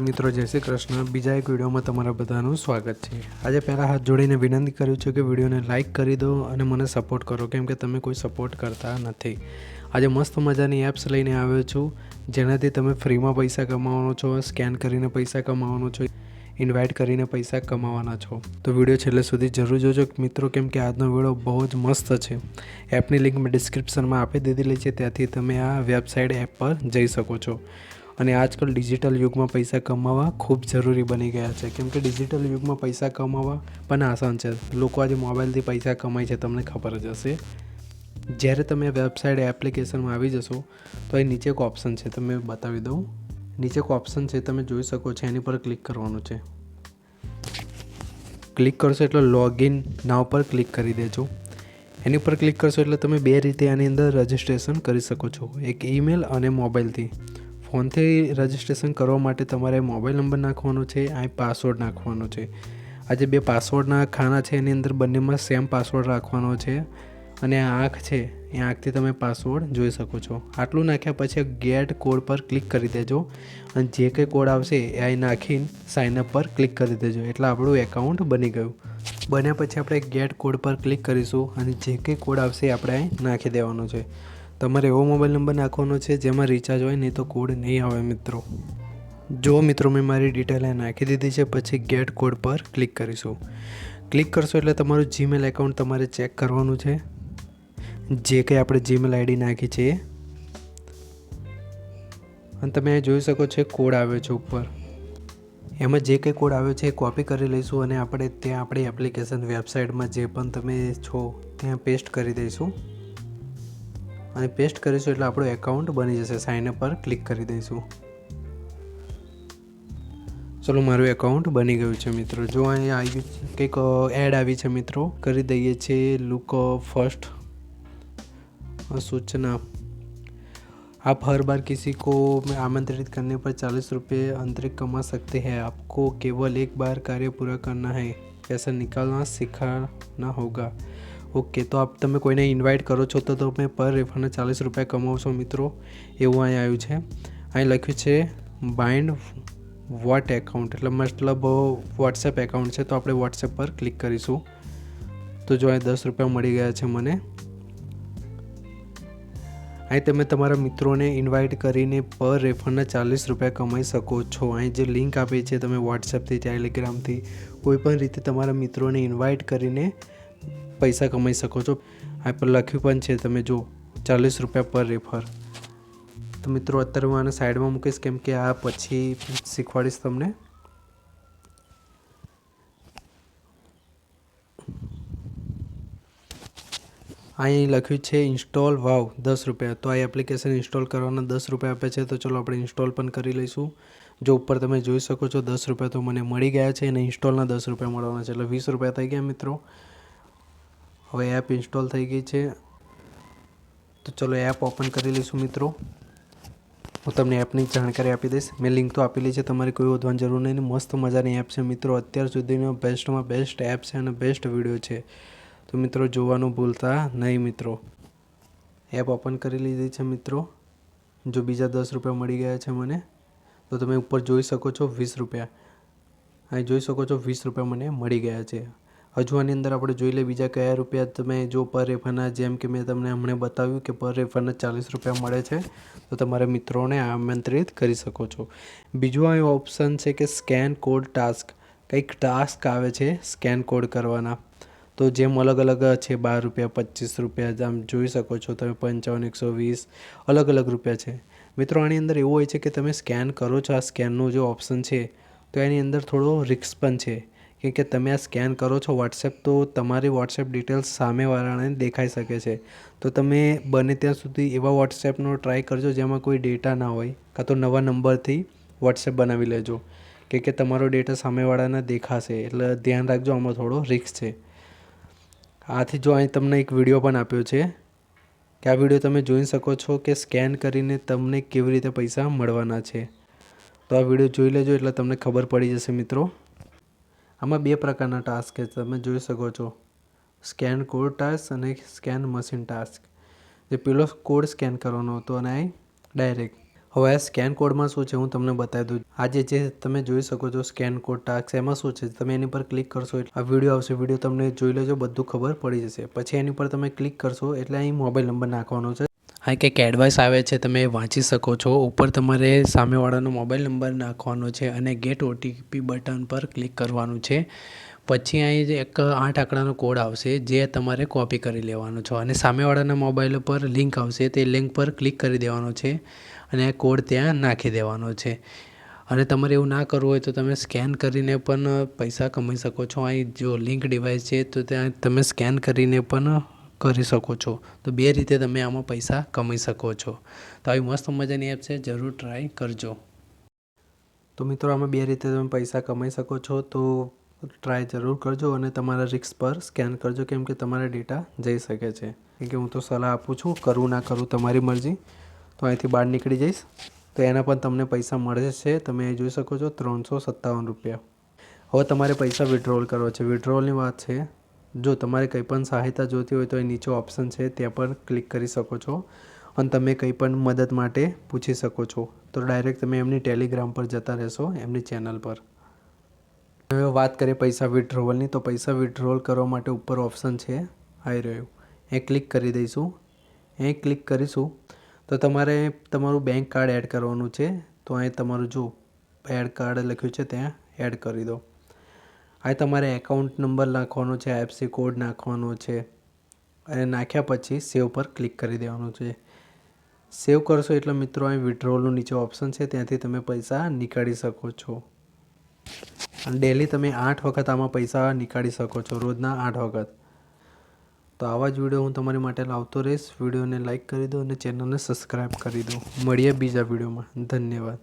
મિત્રો, જય શ્રી કૃષ્ણ. બીજા એક વિડીયોમાં તમારા બધાનું સ્વાગત છે. આજે પહેલાં હાથ જોડીને વિનંતી કર્યું છે કે વિડીયોને લાઇક કરી દો અને મને સપોર્ટ કરો, કેમ કે તમે કોઈ સપોર્ટ કરતા નથી. આજે મસ્ત મજાની એપ્સ લઈને આવ્યો છું, જેનાથી તમે ફ્રીમાં પૈસા કમાવાનો છો, સ્કેન કરીને પૈસા કમાવાનો છો, ઇન્વાઇટ કરીને પૈસા કમાવાના છો. તો વીડિયો છેલ્લે સુધી જરૂર જોજો. મિત્રો, કેમ કે આજનો વીડિયો બહુ જ મસ્ત છે. એપની લિંક મેં ડિસ્ક્રિપ્શનમાં આપી દીધેલી છે, ત્યાંથી તમે આ વેબસાઇટ એપ પર જઈ શકો છો. અને આજકાલ ડિજિટલ યુગમાં પૈસા કમાવા ખૂબ જરૂરી બની ગયા છે. કેમ કે ડિજિટલ યુગમાં પૈસા કમાવા પણ આસાન છે. લોકો આજે મોબાઈલથી પૈસા કમાય છે, તમને ખબર જ હશે. જ્યારે તમે વેબસાઇટ એપ્લિકેશનમાં આવી જશો, તો અહીં નીચે એક ઓપ્શન છે તમે બતાવી દઉં. નીચે એક ઓપ્શન છે, તમે જોઈ શકો છો, એની પર ક્લિક કરવાનું છે. ક્લિક કરશો એટલે લોગિન નાવ પર ક્લિક કરી દેજો. એની પર ક્લિક કરશો એટલે તમે બે રીતે આની અંદર રજિસ્ટ્રેશન કરી શકો છો. એક ઈમેલ અને મોબાઈલથી. ફોનથી રજિસ્ટ્રેશન કરવા માટે તમારે મોબાઈલ નંબર નાખવાનો છે, આ પાસવર્ડ નાખવાનો છે. આ જે બે પાસવર્ડના ખાના છે, એની અંદર બંનેમાં સેમ પાસવર્ડ રાખવાનો છે. અને આ આંખ છે, એ આંખથી તમે પાસવર્ડ જોઈ શકો છો. આટલું નાખ્યા પછી ગેટ કોડ પર ક્લિક કરી દેજો. અને જે કંઈ કોડ આવશે, એ અહીં નાખીને સાઇનઅપ પર ક્લિક કરી દેજો. એટલે આપણું એકાઉન્ટ બની ગયું. બન્યા પછી આપણે ગેટ કોડ પર ક્લિક કરીશું અને જે કંઈ કોડ આવશે, એ આપણે અહીં નાખી દેવાનો છે. તમારે એવો મોબાઈલ નંબર નાખવાનો છે જેમાં રિચાર્જ હોય નહીં તો કોડ નહીં આવે મિત્રો. જો મિત્રો મેં મારી ડિટેલ નાખી દીધી છે, પછી ગેટ કોડ પર ક્લિક કરીશું. ક્લિક કરશો એટલે તમારું જીમેલ એકાઉન્ટ તમારે ચેક કરવાનું છે. જે કંઈ આપણે જીમેલ આઈડી નાખી છે. અને તમે જોઈ શકો છો કોડ આવ્યો છે ઉપર. એમાં જે કંઈ કોડ આવ્યો છે એ કોપી કરી લઈશું અને આપણે ત્યાં આપણી એપ્લિકેશન વેબસાઇટમાં જે પણ તમે છો, ત્યાં પેસ્ટ કરી દઈશું. અને પેસ્ટ કરીશું એટલે આપણું એકાઉન્ટ બની જશે સાઇન અપ પર ક્લિક કરી દઈશું ચલો મારું એકાઉન્ટ બની ગયું છે મિત્રો જો અહીં આવી કંઈક એડ આવી છે મિત્રો કરી દઈએ છીએ લુક ફર્સ્ટ सूचना आप हर बार किसी को आमंत्रित करने पर चालीस रुपये अंतरिक कमा सकते हैं आपको केवल एक बार कार्य पूरा करना है कैसा निकालना सिखाना होगा ઓકે, તો આપ તમે કોઈને ઇન્વાઇટ કરો છો તો તમે પર રેફરને ચાલીસ રૂપિયા કમાવશો મિત્રો. એવું અહીં આવ્યું છે. અહીં લખ્યું છે બાઇન્ડ વોટ એકાઉન્ટ એટલે મતલબ વોટ્સએપ એકાઉન્ટ છે, તો આપણે વોટ્સએપ પર ક્લિક કરીશું. તો જો અહીં દસ રૂપિયા મળી ગયા છે મને. અહીં તમે તમારા મિત્રોને ઇન્વાઇટ કરીને પર રેફંડના ચાલીસ રૂપિયા કમાઈ શકો છો. અહીં જે લિંક આપી છે, તમે વોટ્સએપથી ટેલિગ્રામથી કોઈ પણ રીતે તમારા મિત્રોને ઇન્વાઇટ કરીને પૈસા કમાઈ શકો છો. આ પર લખ્યું પણ છે, તમે જો ચાલીસ રૂપિયા પર રેફર તો મિત્રો, અત્યારે હું આને સાઈડમાં મૂકીશ, કેમ કે આ પછી શીખવાડીશ તમને. અહીં લખ્યું છે ઇન્સ્ટોલ વાવ, દસ રૂપિયા. તો આ એપ્લિકેશન ઇન્સ્ટોલ કરવાના દસ રૂપિયા આપે છે. તો ચલો આપણે ઇન્સ્ટોલ પણ કરી લઈશું. જો ઉપર તમે જોઈ શકો છો, દસ રૂપિયા તો મને મળી ગયા છે અને ઇન્સ્ટોલના દસ રૂપિયા મળવાના છે. એટલે વીસ રૂપિયા થઈ ગયા મિત્રો. હવે એપ ઇન્સ્ટોલ થઈ ગઈ છે. તો ચલો એપ ઓપન કરી લઈશું મિત્રો. હું તમને એપની જાણકારી આપી દઈશ. મેં લિંક તો આપેલી છે. તમારે કોઈ વધવાની જરૂર નહીં મસ્ત મજાની એપ છે મિત્રો. અત્યાર સુધીનો બેસ્ટમાં બેસ્ટ એપ છે અને બેસ્ટ વીડિયો છે. તો મિત્રો જોવાનું ભૂલતા નહીં મિત્રો. એપ ઓપન કરી લીધી છે મિત્રો. જો બીજા દસ રૂપિયા મળી ગયા છે મને, તો તમે ઉપર જોઈ શકો છો વીસ રૂપિયા. અહીં જોઈ શકો છો વીસ રૂપિયા મને મળી ગયા છે. હજુ આની અંદર આપણે જોઈ લઈએ બીજા કયા રૂપિયા તમે જો પર રેફરના જેમ કે મેં તમને હમણાં બતાવ્યું કે પર રેફરના ચાલીસ રૂપિયા મળે છે, તો તમારા મિત્રોને આમંત્રિત કરી શકો છો. બીજું આ ઓપ્શન છે કે સ્કેન કોડ ટાસ્ક કંઈક ટાસ્ક આવે છે સ્કેન કોડ કરવાના. તો જેમ અલગ અલગ છે બાર રૂપિયા, પચીસ રૂપિયા, આમ જોઈ શકો છો તમે પંચાવન, એકસો વીસ, અલગ અલગ રૂપિયા છે. મિત્રો, આની અંદર એવું હોય છે કે તમે સ્કેન કરો છો આ સ્કેનનું જે ઓપ્શન છે, તો એની અંદર થોડો રિક્સ પણ છે. કે કે તમે આ સ્કેન કરો છો વોટ્સએપ તો તમારી વોટ્સએપ ડિટેલ્સ સામેવાળાને દેખાઈ શકે છે. તો તમે બને ત્યાં સુધી એવા વોટ્સએપનો ટ્રાય કરજો જેમાં કોઈ ડેટા ના હોય, કાં તો નવા નંબરથી વોટ્સએપ બનાવી લેજો. કે કે તમારો ડેટા સામેવાળાને દેખાશે, એટલે ધ્યાન રાખજો આમાં થોડો રિક્સ છે. આથી જો અહીં તમને એક વીડિયો પણ આપ્યો છે, કે આ વીડિયો તમે જોઈ શકો છો કે સ્કેન કરીને તમને કેવી રીતે પૈસા મળવાના છે. તો આ વીડિયો જોઈ લેજો એટલે તમને ખબર પડી જશે મિત્રો. આમાં બે પ્રકારના ટાસ્ક છે. તમે જોઈ શકો છો. સ્કેન કોડ ટાસ્ક અને સ્કેન મશીન ટાસ્ક. જે પેલો કોડ સ્કેન કરવાનો હતો અને આ ડાયરેક્ટ. હવે આ સ્કેન કોડમાં શું છે હું તમને બતાવી દઉં. આજે જે તમે જોઈ શકો છો સ્કેન કોડ ટાસ્ક, એમાં શું છે? તમે એની પર ક્લિક કરશો એટલે આ વીડિયો આવશે. વીડિયો તમને જોઈ લેજો, બધું ખબર પડી જશે. પછી એની પર તમે ક્લિક કરશો એટલે અહીં મોબાઈલ નંબર નાખવાનો છે. હા કંઈક એડવાઇસ આવે છે, તમે વાંચી શકો છો. ઉપર તમારે સામેવાળાનો મોબાઈલ નંબર નાખવાનો છે અને ગેટ ઓટીપી બટન પર ક્લિક કરવાનું છે. પછી અહીં એક આઠ આંકડાનો કોડ આવશે, જે તમારે કોપી કરી લેવાનો છો. અને સામેવાળાના મોબાઈલ પર લિંક આવશે, તે લિંક પર ક્લિક કરી દેવાનો છે અને આ કોડ ત્યાં નાખી દેવાનો છે. અને તમારે એવું ના કરવું હોય તો તમે સ્કેન કરીને પણ પૈસા કમાઈ શકો છો. અહીં જો લિંક ડિવાઇસ છે, તો ત્યાં તમે સ્કેન કરીને પણ કરી શકો છો. તો બે રીતે તમે આમાં પૈસા કમાઈ શકો છો. તો આવી મસ્ત મજાની એપ છે, જરૂર ટ્રાય કરજો. તો મિત્રો, આમાં બે રીતે તમે પૈસા કમાઈ શકો છો. તો ટ્રાય જરૂર કરજો અને તમારા રિક્સ પર સ્કેન કરજો કેમ કે તમારા ડેટા જઈ શકે છે. કેમ કે હું તો સલાહ આપું છું કરવું ના કરવું તમારી મરજી. તો અહીંથી બહાર નીકળી જઈશ. તો એના પણ તમને પૈસા મળે છે. તમે જોઈ શકો છો, ત્રણસો સત્તાવન રૂપિયા. હવે તમારે પૈસા વિડ્રોલ કરવા છે. વિડ્રોલની વાત છે. જો તમારે કંઈ પણ સહાયતા જોઈતી હોય તો એ નીચે ઓપ્શન છે ત્યાં પર ક્લિક કરી શકો છો. અને તમે કંઈ પણ મદદ માટે પૂછી શકો છો. તો ડાયરેક્ટ તમે એમની ટેલિગ્રામ પર જતા રહેશો, એમની ચેનલ પર. હવે વાત કરીએ પૈસા વિડ્રોવલની તો પૈસા વિડ્રોલ કરવા માટે ઉપર ઓપ્શન છે આવી રહ્યું. એ ક્લિક કરી દઈશું. એ ક્લિક કરીશું. તો તમારે તમારું બેંક કાર્ડ એડ કરવાનું છે. તો અહીં તમારું જો એડ કાર્ડ લખ્યું છે, ત્યાં એડ કરી દો. અહીં તમારે એકાઉન્ટ નંબર નાખવાનો છે આઈએફસી કોડ નાખવાનો છે, અને નાખ્યા પછી સેવ પર ક્લિક કરી દેવાનું છે. સેવ કરશો એટલે મિત્રો, અહીં વિડ્રોલનું નીચે ઓપ્શન છે, ત્યાંથી તમે પૈસા નીકાળી શકો છો. અને ડેલી તમે આઠ વખત આમાં પૈસા નીકાળી શકો છો, રોજના આઠ વખત. તો આવા જ વીડિયો હું તમારી માટે લાવતો રહીશ. વિડીયોને લાઇક કરી દો અને ચેનલને સબસ્ક્રાઈબ કરી દો. મળીએ બીજા વિડીયોમાં ધન્યવાદ.